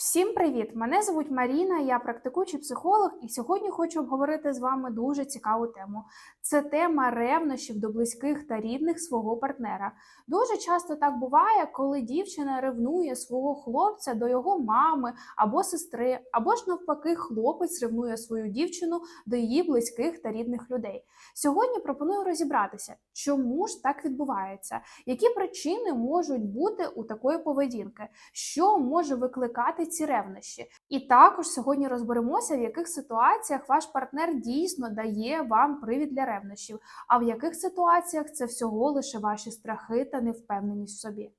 Всім привіт! Мене звуть Маріна, я практикуючий психолог, і сьогодні хочу обговорити з вами дуже цікаву тему. Це тема ревнощів до близьких та рідних свого партнера. Дуже часто так буває, коли дівчина ревнує свого хлопця до його мами або сестри, або ж навпаки, хлопець ревнує свою дівчину до її близьких та рідних людей. Сьогодні пропоную розібратися, чому ж так відбувається, які причини можуть бути у такої поведінки, що може викликати ці ревнощі. І також сьогодні розберемося, в яких ситуаціях ваш партнер дійсно дає вам привід для ревнощів, а в яких ситуаціях це всього лише ваші страхи та невпевненість в собі.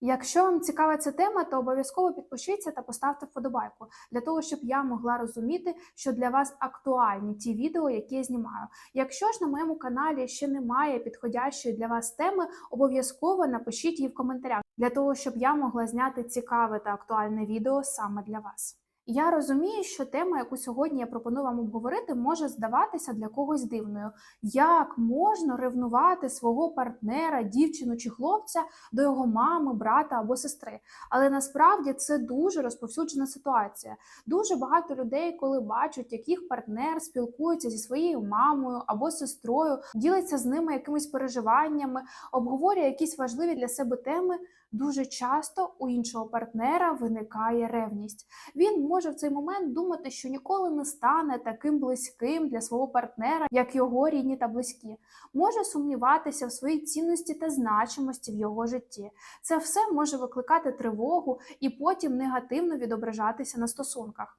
Якщо вам цікава ця тема, то обов'язково підпишіться та поставте вподобайку для того, щоб я могла розуміти, що для вас актуальні ті відео, які я знімаю. Якщо ж на моєму каналі ще немає підходящої для вас теми, обов'язково напишіть її в коментарях для того, щоб я могла зняти цікаве та актуальне відео саме для вас. Я розумію, що тема, яку сьогодні я пропоную вам обговорити, може здаватися для когось дивною. Як можна ревнувати свого партнера, дівчину чи хлопця до його мами, брата або сестри? Але насправді це дуже розповсюджена ситуація. Дуже багато людей, коли бачать, як їх партнер спілкується зі своєю мамою або сестрою, ділиться з ними якимись переживаннями, обговорює якісь важливі для себе теми. Дуже часто у іншого партнера виникає ревність. Він може в цей момент думати, що ніколи не стане таким близьким для свого партнера, як його рідні та близькі. Може сумніватися в своїй цінності та значимості в його житті. Це все може викликати тривогу і потім негативно відображатися на стосунках.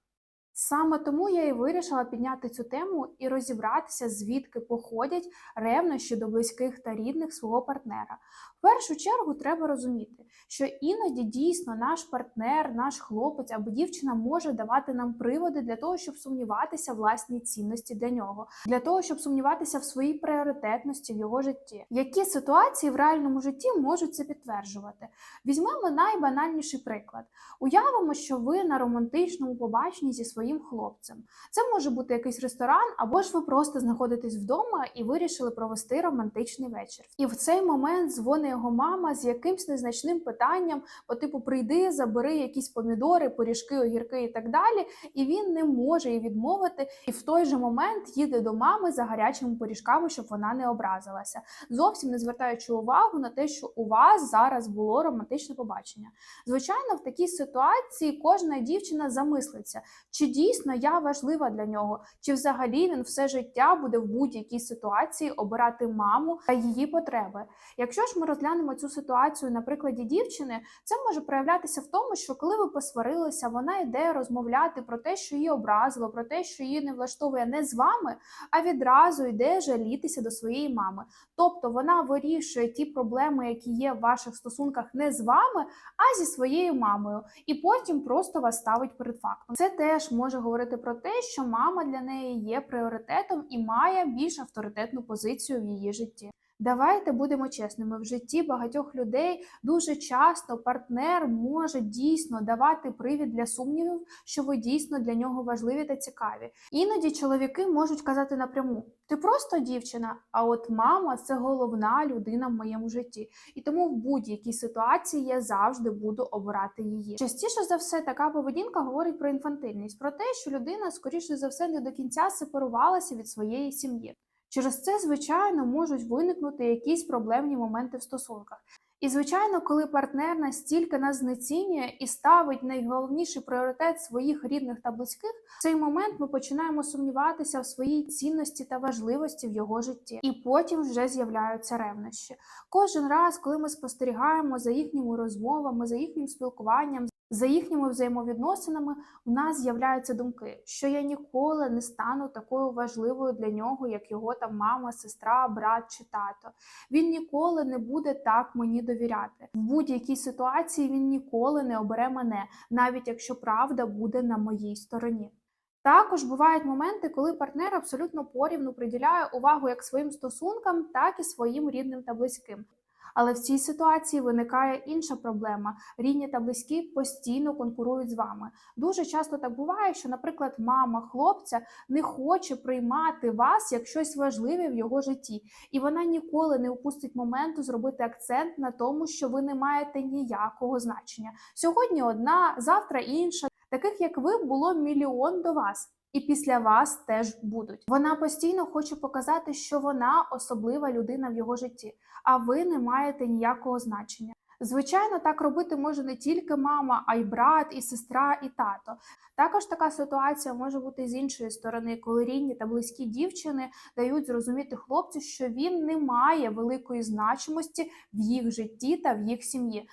Саме тому я і вирішила підняти цю тему і розібратися, звідки походять ревнощі до близьких та рідних свого партнера. В першу чергу треба розуміти, що іноді дійсно наш партнер, наш хлопець або дівчина може давати нам приводи для того, щоб сумніватися в власній цінності для нього, для того, щоб сумніватися в своїй пріоритетності в його житті. Які ситуації в реальному житті можуть це підтверджувати? Візьмемо найбанальніший приклад. Уявимо, що ви на романтичному побаченні зі своїм хлопцем. Це може бути якийсь ресторан, або ж ви просто знаходитесь вдома і вирішили провести романтичний вечір. І в цей момент дзвонить його мама з якимсь незначним питанням, по типу прийди, забери якісь помідори, пиріжки, огірки і так далі. І він не може їй відмовити, і в той же момент їде до мами за гарячими пиріжками, щоб вона не образилася, зовсім не звертаючи увагу на те, що у вас зараз було романтичне побачення. Звичайно, в такій ситуації кожна дівчина замислиться, чи дійсно я важлива для нього, чи взагалі він все життя буде в будь-якій ситуації обирати маму та її потреби. Якщо ж ми розглянемо цю ситуацію на прикладі дівчини, це може проявлятися в тому, що коли ви посварилися, вона йде розмовляти про те, що її образило, про те, що її не влаштовує не з вами, а відразу йде жалітися до своєї мами. Тобто вона вирішує ті проблеми, які є в ваших стосунках не з вами, а зі своєю мамою, і потім просто вас ставить перед фактом. Це теж може говорити про те, що мама для неї є пріоритетом і має більш авторитетну позицію в її житті. Давайте будемо чесними. В житті багатьох людей дуже часто партнер може дійсно давати привід для сумнівів, що ви дійсно для нього важливі та цікаві. Іноді чоловіки можуть казати напряму: ти просто дівчина, а от мама це головна людина в моєму житті. І тому в будь-якій ситуації я завжди буду обирати її. Частіше за все, така поведінка говорить про інфантильність, про те, що людина, скоріше за все, не до кінця сепарувалася від своєї сім'ї. Через це, звичайно, можуть виникнути якісь проблемні моменти в стосунках. І, звичайно, коли партнер настільки нас знецінює і ставить найголовніший пріоритет своїх рідних та близьких, в цей момент ми починаємо сумніватися в своїй цінності та важливості в його житті, і потім вже з'являються ревнощі. Кожен раз, коли ми спостерігаємо за їхніми розмовами, за їхнім спілкуванням. За їхніми взаємовідносинами у нас з'являються думки, що я ніколи не стану такою важливою для нього, як його там мама, сестра, брат чи тато. Він ніколи не буде так мені довіряти. В будь-якій ситуації він ніколи не обере мене, навіть якщо правда буде на моїй стороні. Також бувають моменти, коли партнер абсолютно порівну приділяє увагу як своїм стосункам, так і своїм рідним та близьким. Але в цій ситуації виникає інша проблема. Рідні та близькі постійно конкурують з вами. Дуже часто так буває, що, наприклад, мама хлопця не хоче приймати вас як щось важливе в його житті, і вона ніколи не упустить моменту зробити акцент на тому, що ви не маєте ніякого значення. Сьогодні одна, завтра інша. Таких як ви було мільйон до вас. І після вас теж будуть. Вона постійно хоче показати, що вона особлива людина в його житті, а ви не маєте ніякого значення. Звичайно, так робити може не тільки мама, а й брат, і сестра, і тато. Також така ситуація може бути з іншої сторони, коли рідні та близькі дівчини дають зрозуміти хлопцю, що він не має великої значимості в їх житті та в їх сім'ї.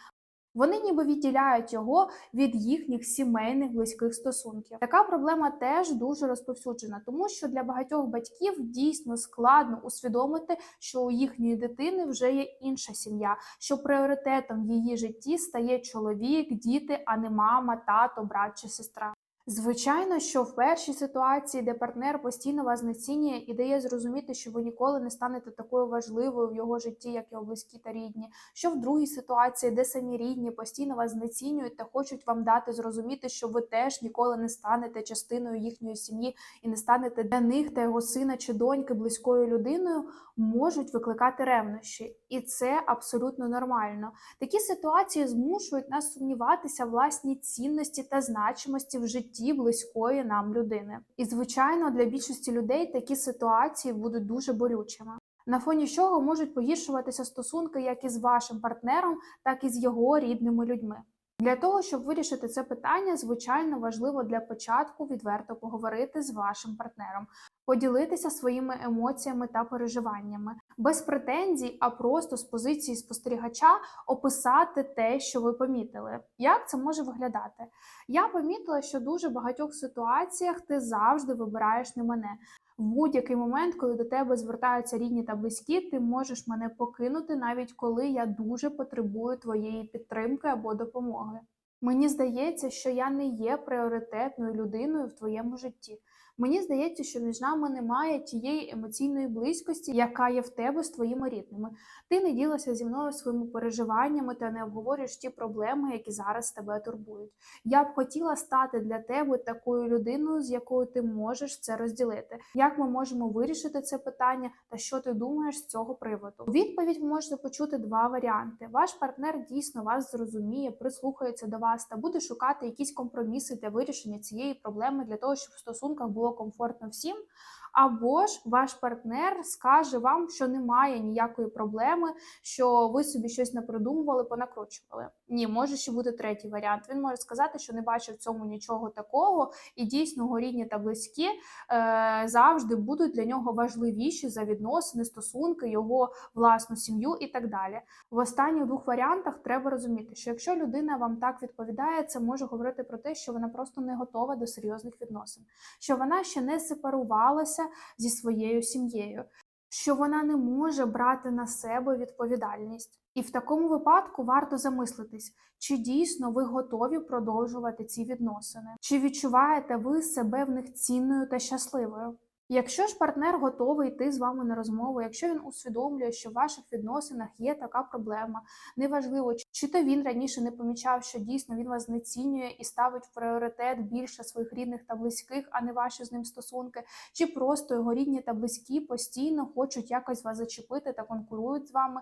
Вони ніби відділяють його від їхніх сімейних близьких стосунків. Така проблема теж дуже розповсюджена, тому що для багатьох батьків дійсно складно усвідомити, що у їхньої дитини вже є інша сім'я, що пріоритетом в її житті стає чоловік, діти, а не мама, тато, брат чи сестра. Звичайно, що в першій ситуації, де партнер постійно вас знецінює і дає зрозуміти, що ви ніколи не станете такою важливою в його житті, як його близькі та рідні. Що в другій ситуації, де самі рідні постійно вас знецінюють та хочуть вам дати зрозуміти, що ви теж ніколи не станете частиною їхньої сім'ї і не станете для них та його сина чи доньки близькою людиною, можуть викликати ревнощі, і це абсолютно нормально. Такі ситуації змушують нас сумніватися в власній цінності та значимості в житті близької нам людини. І звичайно, для більшості людей такі ситуації будуть дуже болючими. На фоні чого можуть погіршуватися стосунки як із вашим партнером, так і з його рідними людьми. Для того, щоб вирішити це питання, звичайно важливо для початку відверто поговорити з вашим партнером, поділитися своїми емоціями та переживаннями, без претензій, а просто з позиції спостерігача описати те, що ви помітили. Як це може виглядати? Я помітила, що дуже багатьох ситуаціях ти завжди вибираєш не мене. В будь-який момент, коли до тебе звертаються рідні та близькі, ти можеш мене покинути, навіть коли я дуже потребую твоєї підтримки або допомоги. Мені здається, що я не є пріоритетною людиною в твоєму житті. Мені здається, що між нами немає тієї емоційної близькості, яка є в тебе з твоїми рідними. Ти не ділася зі мною своїми переживаннями та не обговорюєш ті проблеми, які зараз тебе турбують. Я б хотіла стати для тебе такою людиною, з якою ти можеш це розділити. Як ми можемо вирішити це питання, та що ти думаєш з цього приводу? У відповідь ви можете почути два варіанти: ваш партнер дійсно вас зрозуміє, прислухається до вас та буде шукати якісь компроміси для вирішення цієї проблеми для того, щоб в стосунках було комфортно всім. Або ж ваш партнер скаже вам, що немає ніякої проблеми, що ви собі щось не придумували, понакручували. Ні, може ще бути третій варіант. Він може сказати, що не бачив в цьому нічого такого, і дійсно його та близькі е, завжди будуть для нього важливіші за відносини, стосунки, його власну сім'ю і так далі. В останніх двох варіантах треба розуміти, що якщо людина вам так відповідає, це може говорити про те, що вона просто не готова до серйозних відносин, що вона ще не сепарувалася зі своєю сім'єю, що вона не може брати на себе відповідальність. І в такому випадку варто замислитись, чи дійсно ви готові продовжувати ці відносини, чи відчуваєте ви себе в них цінною та щасливою. Якщо ж партнер готовий йти з вами на розмову, якщо він усвідомлює, що в ваших відносинах є така проблема, неважливо, чи то він раніше не помічав, що дійсно він вас знецінює і ставить в пріоритет більше своїх рідних та близьких, а не ваші з ним стосунки, чи просто його рідні та близькі постійно хочуть якось вас зачепити та конкурують з вами.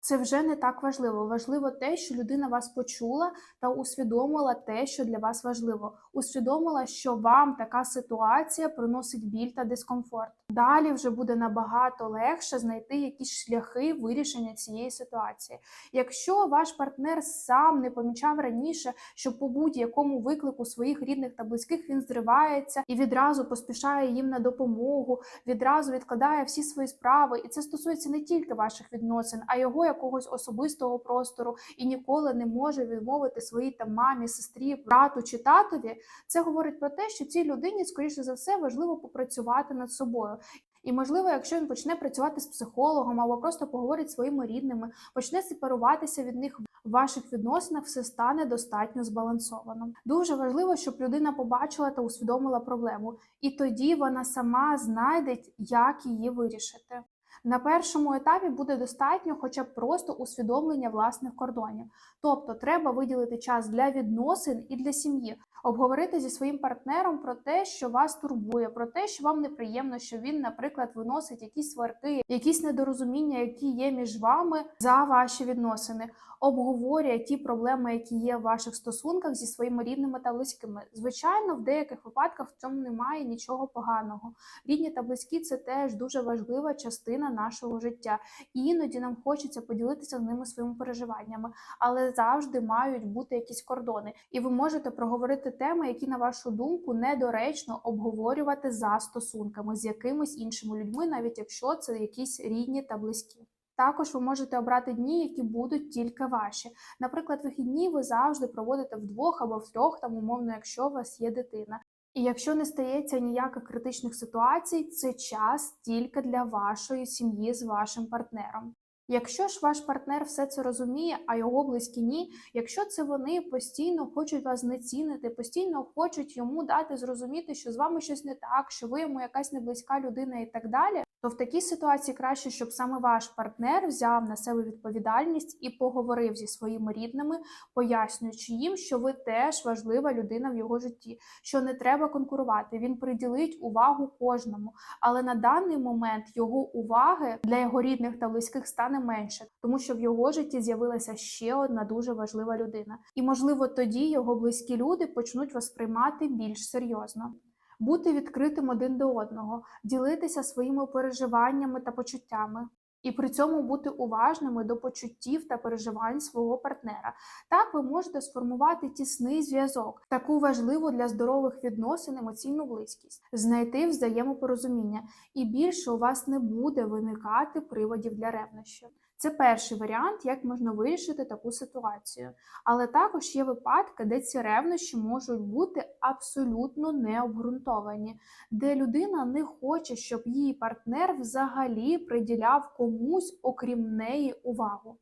Це вже не так важливо. Важливо те, що людина вас почула та усвідомила те, що для вас важливо. Усвідомила, що вам така ситуація приносить біль та дискомфорт. Далі вже буде набагато легше знайти якісь шляхи вирішення цієї ситуації. Якщо ваш партнер сам не помічав раніше, що по будь-якому виклику своїх рідних та близьких він зривається і відразу поспішає їм на допомогу, відразу відкладає всі свої справи, і це стосується не тільки ваших відносин, а його якогось особистого простору і ніколи не може відмовити своїй там мамі, сестрі, брату чи татові. Це говорить про те, що цій людині, скоріше за все, важливо попрацювати над собою. І можливо, якщо він почне працювати з психологом або просто поговорить своїми рідними, почне сепаруватися від них в ваших відносинах, все стане достатньо збалансовано. Дуже важливо, щоб людина побачила та усвідомила проблему, і тоді вона сама знайде, як її вирішити. На першому етапі буде достатньо хоча б просто усвідомлення власних кордонів. Тобто треба виділити час для відносин і для сім'ї, обговорити зі своїм партнером про те, що вас турбує, про те, що вам неприємно, що він, наприклад, виносить якісь сварки, якісь недорозуміння, які є між вами за ваші відносини. Обговорює ті проблеми, які є в ваших стосунках зі своїми рідними та близькими. Звичайно, в деяких випадках в цьому немає нічого поганого. Рідні та близькі це теж дуже важлива частина нашого життя. І іноді нам хочеться поділитися з ними своїми переживаннями, але завжди мають бути якісь кордони. І ви можете проговорити теми, які, на вашу думку, недоречно обговорювати за стосунками з якимись іншими людьми, навіть якщо це якісь рідні та близькі. Також ви можете обрати дні, які будуть тільки ваші. Наприклад, вихідні ви завжди проводите вдвох або втрьох, там умовно, якщо у вас є дитина. І якщо не стається ніяких критичних ситуацій, це час тільки для вашої сім'ї з вашим партнером. Якщо ж ваш партнер все це розуміє, а його близькі ні, якщо це вони постійно хочуть вас знецінити, постійно хочуть йому дати зрозуміти, що з вами щось не так, що ви йому якась неблизька людина і так далі, то в такій ситуації краще, щоб саме ваш партнер взяв на себе відповідальність і поговорив зі своїми рідними, пояснюючи їм, що ви теж важлива людина в його житті, що не треба конкурувати. Він приділить увагу кожному, але на даний момент його уваги для його рідних та близьких стане менше, тому що в його житті з'явилася ще одна дуже важлива людина, і можливо тоді його близькі люди почнуть вас сприймати більш серйозно. Бути відкритим один до одного, ділитися своїми переживаннями та почуттями, і при цьому бути уважними до почуттів та переживань свого партнера. Так ви можете сформувати тісний зв'язок, таку важливу для здорових відносин емоційну близькість, знайти взаємопорозуміння, і більше у вас не буде виникати приводів для ревнощів. Це перший варіант, як можна вирішити таку ситуацію. Але також є випадки, де ці ревнощі можуть бути абсолютно необґрунтовані, де людина не хоче, щоб її партнер взагалі приділяв комусь, окрім неї, увагу.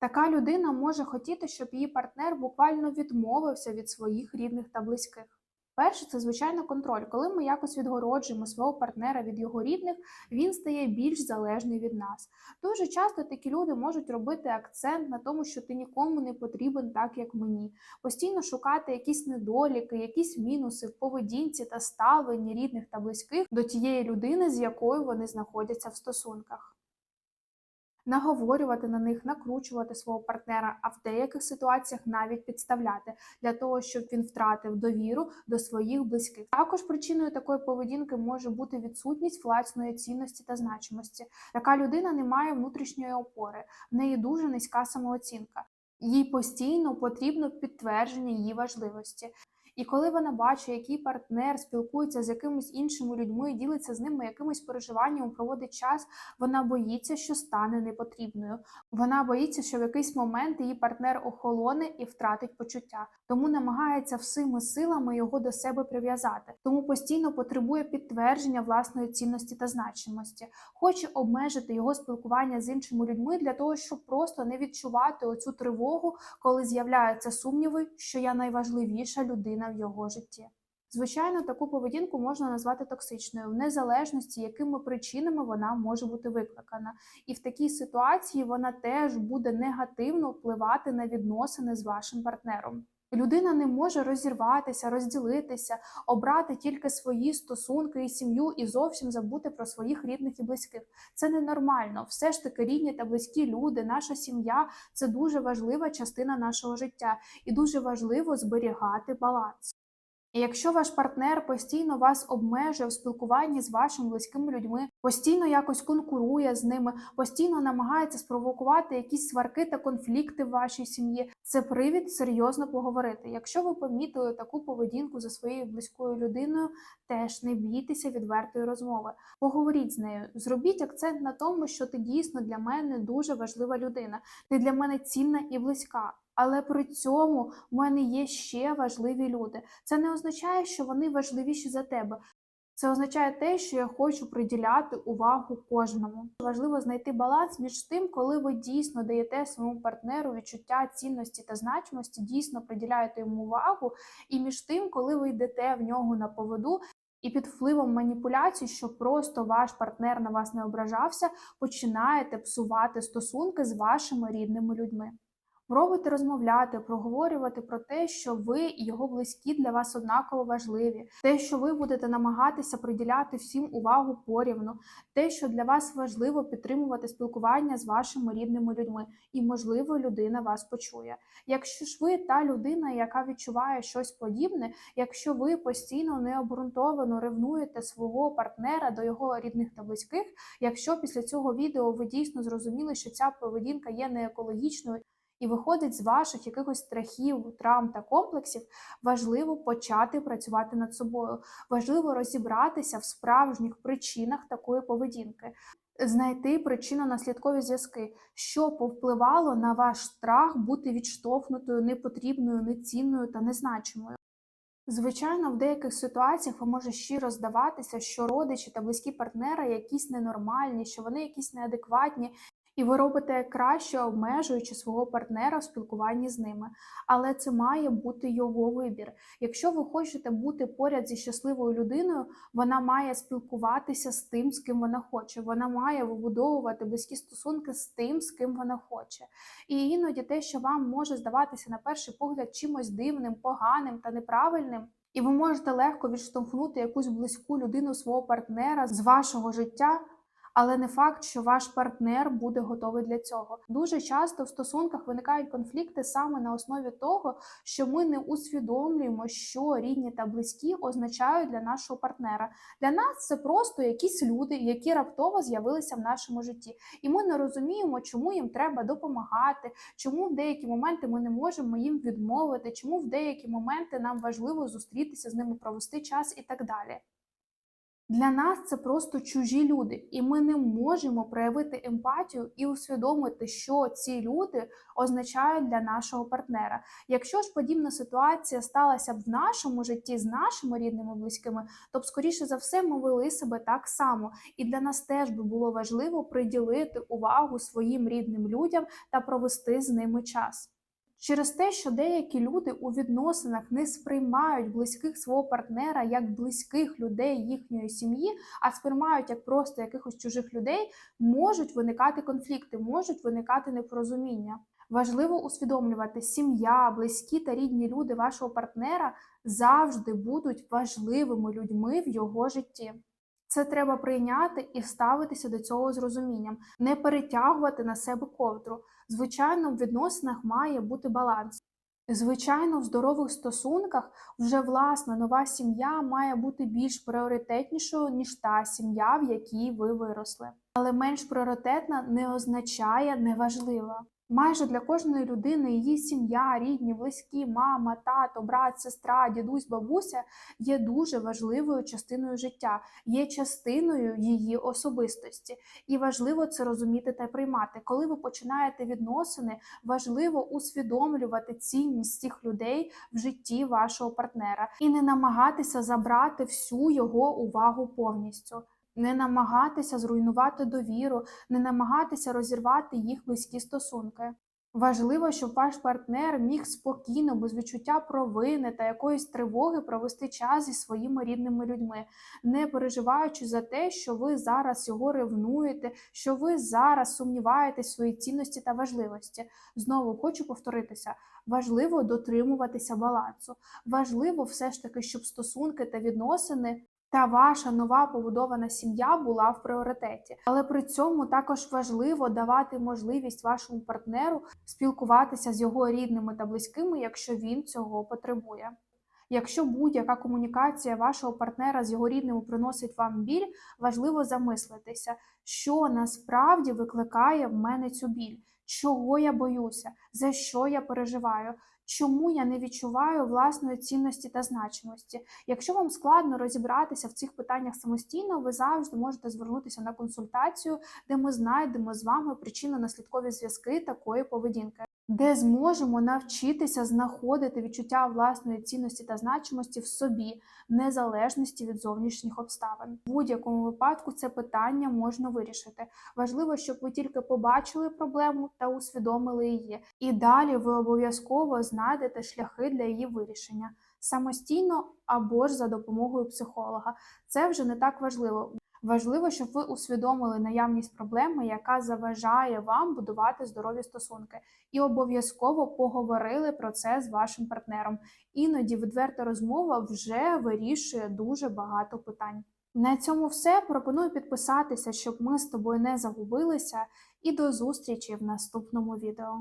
Така людина може хотіти, щоб її партнер буквально відмовився від своїх рідних та близьких. Перше, це звичайно контроль. Коли ми якось відгороджуємо свого партнера від його рідних, він стає більш залежний від нас. Дуже часто такі люди можуть робити акцент на тому, що ти нікому не потрібен так, як мені, постійно шукати якісь недоліки, якісь мінуси в поведінці та ставленні рідних та близьких до тієї людини, з якою вони знаходяться в стосунках. Наговорювати на них, накручувати свого партнера, а в деяких ситуаціях навіть підставляти для того, щоб він втратив довіру до своїх близьких. Також причиною такої поведінки може бути відсутність власної цінності та значимості. Така людина не має внутрішньої опори, в неї дуже низька самооцінка. Їй постійно потрібно підтвердження її важливості. І коли вона бачить, який партнер спілкується з якимись іншими людьми, ділиться з ними якимись переживаннями, проводить час, вона боїться, що стане непотрібною. Вона боїться, що в якийсь момент її партнер охолоне і втратить почуття, тому намагається всіми силами його до себе прив'язати, тому постійно потребує підтвердження власної цінності та значимості, хоче обмежити його спілкування з іншими людьми для того, щоб просто не відчувати оцю тривогу, коли з'являються сумніви, що я найважливіша людина в його житті. Звичайно, таку поведінку можна назвати токсичною, в незалежності, якими причинами вона може бути викликана. І в такій ситуації вона теж буде негативно впливати на відносини з вашим партнером. Людина не може розірватися, розділитися, обрати тільки свої стосунки і сім'ю і зовсім забути про своїх рідних і близьких. Це ненормально. Все ж таки рідні та близькі люди, наша сім'я це дуже важлива частина нашого життя, і дуже важливо зберігати баланс. Якщо ваш партнер постійно вас обмежує в спілкуванні з вашими близькими людьми, постійно якось конкурує з ними, постійно намагається спровокувати якісь сварки та конфлікти в вашій сім'ї, це привід серйозно поговорити. Якщо ви помітили таку поведінку за своєю близькою людиною, теж не бійтеся відвертої розмови. Поговоріть з нею, зробіть акцент на тому, що ти дійсно для мене дуже важлива людина, ти для мене цінна і близька. Але при цьому в мене є ще важливі люди. Це не означає, що вони важливіші за тебе. Це означає те, що я хочу приділяти увагу кожному. Важливо знайти баланс між тим, коли ви дійсно даєте своєму партнеру відчуття цінності та значимості, дійсно приділяєте йому увагу, і між тим, коли ви йдете в нього на поводу І під впливом маніпуляцій, що просто ваш партнер на вас не ображався, починаєте псувати стосунки з вашими рідними людьми. Пробуйте розмовляти, проговорювати про те, що ви і його близькі для вас однаково важливі, те, що ви будете намагатися приділяти всім увагу порівну, те, що для вас важливо підтримувати спілкування з вашими рідними людьми, і, можливо, людина вас почує. Якщо ж ви та людина, яка відчуває щось подібне, якщо ви постійно необґрунтовано ревнуєте свого партнера до його рідних та близьких, якщо після цього відео ви дійсно зрозуміли, що ця поведінка є неекологічною, і виходить з ваших якихось страхів, травм та комплексів, важливо почати працювати над собою. Важливо розібратися в справжніх причинах такої поведінки, знайти причинно-наслідкові зв'язки, що повпливало на ваш страх бути відштовхнутою, непотрібною, нецінною та незначимою. Звичайно, в деяких ситуаціях вам може щиро здаватися, що родичі та близькі партнера якісь ненормальні, що вони якісь неадекватні, і ви робите краще, обмежуючи свого партнера в спілкуванні з ними. Але це має бути його вибір. Якщо ви хочете бути поряд зі щасливою людиною, вона має спілкуватися з тим, з ким вона хоче. Вона має вибудовувати близькі стосунки з тим, з ким вона хоче. І іноді те, що вам може здаватися на перший погляд чимось дивним, поганим та неправильним. І ви можете легко відштовхнути якусь близьку людину свого партнера з вашого життя, але не факт, що ваш партнер буде готовий для цього. Дуже часто в стосунках виникають конфлікти саме на основі того, що ми не усвідомлюємо, що рідні та близькі означають для нашого партнера. Для нас це просто якісь люди, які раптово з'явилися в нашому житті, і ми не розуміємо, чому їм треба допомагати, чому в деякі моменти ми не можемо їм відмовити, чому в деякі моменти нам важливо зустрітися з ними, провести час і так далі. Для нас це просто чужі люди, і ми не можемо проявити емпатію і усвідомити, що ці люди означають для нашого партнера. Якщо ж подібна ситуація сталася б в нашому житті з нашими рідними близькими, то б скоріше за все ми вели себе так само. І для нас теж би було важливо приділити увагу своїм рідним людям та провести з ними час. Через те, що деякі люди у відносинах не сприймають близьких свого партнера як близьких людей їхньої сім'ї, а сприймають як просто якихось чужих людей, можуть виникати конфлікти, можуть виникати непорозуміння. Важливо усвідомлювати, сім'я, близькі та рідні люди вашого партнера завжди будуть важливими людьми в його житті. Це треба прийняти і ставитися до цього з розумінням, не перетягувати на себе ковдру. Звичайно, в відносинах має бути баланс. Звичайно, в здорових стосунках вже власна нова сім'я має бути більш пріоритетнішою, ніж та сім'я, в якій ви виросли. Але менш пріоритетна не означає неважлива. Майже для кожної людини її сім'я, рідні, близькі, мама, тато, брат, сестра, дідусь, бабуся є дуже важливою частиною життя, є частиною її особистості. І важливо це розуміти та приймати. Коли ви починаєте відносини, важливо усвідомлювати цінність цих людей в житті вашого партнера і не намагатися забрати всю його увагу повністю не намагатися зруйнувати довіру, не намагатися розірвати їх близькі стосунки. Важливо, щоб ваш партнер міг спокійно, без відчуття провини та якоїсь тривоги провести час зі своїми рідними людьми, не переживаючи за те, що ви зараз його ревнуєте, що ви зараз сумніваєтесь в своїй цінності та важливості. Знову хочу повторитися: важливо дотримуватися балансу. Важливо все ж таки, щоб стосунки та відносини та ваша нова побудована сім'я була в пріоритеті. Але при цьому також важливо давати можливість вашому партнеру спілкуватися з його рідними та близькими, якщо він цього потребує. Якщо будь-яка комунікація вашого партнера з його рідними приносить вам біль, важливо замислитися, що насправді викликає в мене цю біль, чого я боюся, за що я переживаю, чому я не відчуваю власної цінності та значимості. Якщо вам складно розібратися в цих питаннях самостійно, ви завжди можете звернутися на консультацію, де ми знайдемо з вами причинно-наслідкові зв'язки такої поведінки. Де зможемо навчитися знаходити відчуття власної цінності та значимості в собі, в незалежності від зовнішніх обставин. В будь-якому випадку це питання можна вирішити. Важливо, щоб ви тільки побачили проблему та усвідомили її, і далі ви обов'язково знайдете шляхи для її вирішення самостійно або ж за допомогою психолога. Це вже не так важливо. Важливо, щоб ви усвідомили наявність проблеми, яка заважає вам будувати здорові стосунки, і обов'язково поговорили про це з вашим партнером. Іноді відверта розмова вже вирішує дуже багато питань. На цьому все. Пропоную підписатися, щоб ми з тобою не загубилися, і до зустрічі в наступному відео.